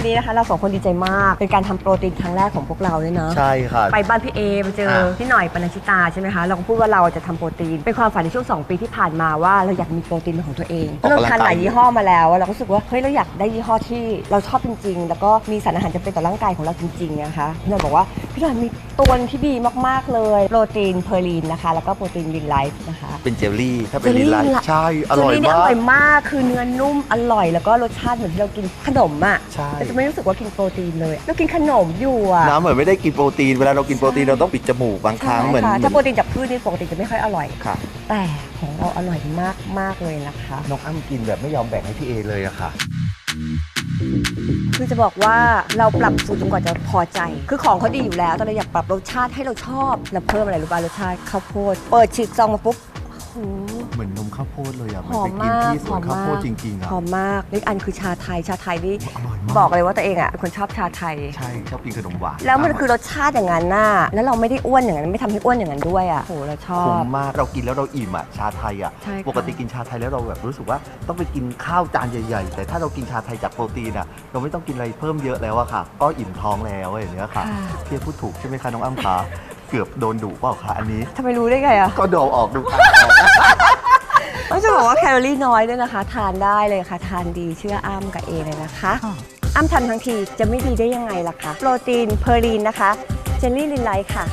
นี้นะคะเราสองคนดีใจมาก เป็นการทำโปรตีนครั้งแรกของพวกเราด้วยเนาะ ใช่ค่ะ ไปบ้านพี่เอไปเจออ่าพี่หน่อยปนัญชิตาใช่ไหมคะ เราก็พูดว่าเราจะทำโปรตีน เป็นความฝันในช่วง2ปีที่ผ่านมาว่าเราอยากมีโปรตีนเป็นของตัวเองเราทานหลายยี่ห้อมาแล้วเราก็รู้สึกว่าเฮ้ยเราอยากได้ยี่ห้อที่เราชอบจริง ๆ แล้วก็มีสารอาหารจำเป็นต่อร่างกายของเราจริงๆนะคะพี่หน่อยบอกว่าพี่หน่อยมีตัวหนึ่งที่ดีมากๆเลยโปรตีนเพอร์ลีนนะคะแล้วก็โปรตีนวินไลฟ์นะคะ เป็นเจลลี่ ถ้าเป็นเจลลี่ลินไลท์ละใช่ อร่อยเจลลี่นี่มาอกร่อยมาก คือเนื้อนุ่มอร่อย แล้วก็รสชาติเหมือนที่เรากินขนมอะใช่เราจะไม่รู้สึกว่ากินโปรตีนเลยเรากินขนมอยู่อะน้ำเหมือนไม่ได้กินโปรตีนเวลาเรากินโปรตีนเราต้องปิดจมูกบางครั้งเหมือนใช่ค่ะถ้าโปรตีนจากพืชนี่ปกติจะไม่ค่อยอร่อยค่ะ แต่ของเราอร่อยมากมากๆเลยนะคะน้องอ้ำกินแบบไม่ยอมแบ่งให้พี่เอเลยอะค่ะคือจะบอกว่าเราปรับสูตรจนกว่าจะพอใจ คือของเขาดีอยู่แล้วแต่เราอยากปรับรสชาติให้เราชอบเราเพิ่มอะไรรู้ป่ะรสชาติข้าวโพดเปิดฉีกซองมาปุ๊บโอ้โห เหมือนนมข้าวโพดเลยอะหอมไปกินมากที่สวนข้าวโพดจริงๆอะหอมมากนี่อันคือชาไทย ชาไทยนี่อร่อยมากบอกเลยว่าตัวเองอะเป็นคนชอบชาไทย ใช่ชอบกินขนมหวานแล้วมันคือรสชาติอย่างนั้นน่ะแล้วเราไม่ได้อ้วนอย่างนั้นไม่ทำให้อ้วนอย่างนั้นด้วยอะโหเราชอคุ้บ มมากเรากินแล้วเราอิ่มอะชาไทยอะใช่ค่ะ ปกติกินชาไทยแล้วเราแบบรู้สึกว่าต้องไปกินข้าวจานใหญ่ ๆ แต่ถ้าเรากินชาไทยจากโปรตีนอะเราไม่ต้องกินอะไรเพิ่มเยอะแล้วอะค่ะ ก็อิ่มท้องแล้วอย่างเงี้ยค่ะ ค่ะ พี่พูดถูกใช่ไหมคะน้องอ้ำคะ เกือบโดนดุเปล่าคะอันนี้ ทำไมรู้ได้ไงอะก็โดนออกดูตาออกก็จะบอกว่าแคลอรี่น้อยด้วยนะคะ ทานได้เลยค่ะ ทานดีเชื่ออ้ำกับเอเลยนะคะอ้ำทำทั้งทีจะไม่ดีได้ยังไงล่ะคะ โปรตีนเพอร์ลีนนะคะ เจลลี่ลินไลท์ค่ะ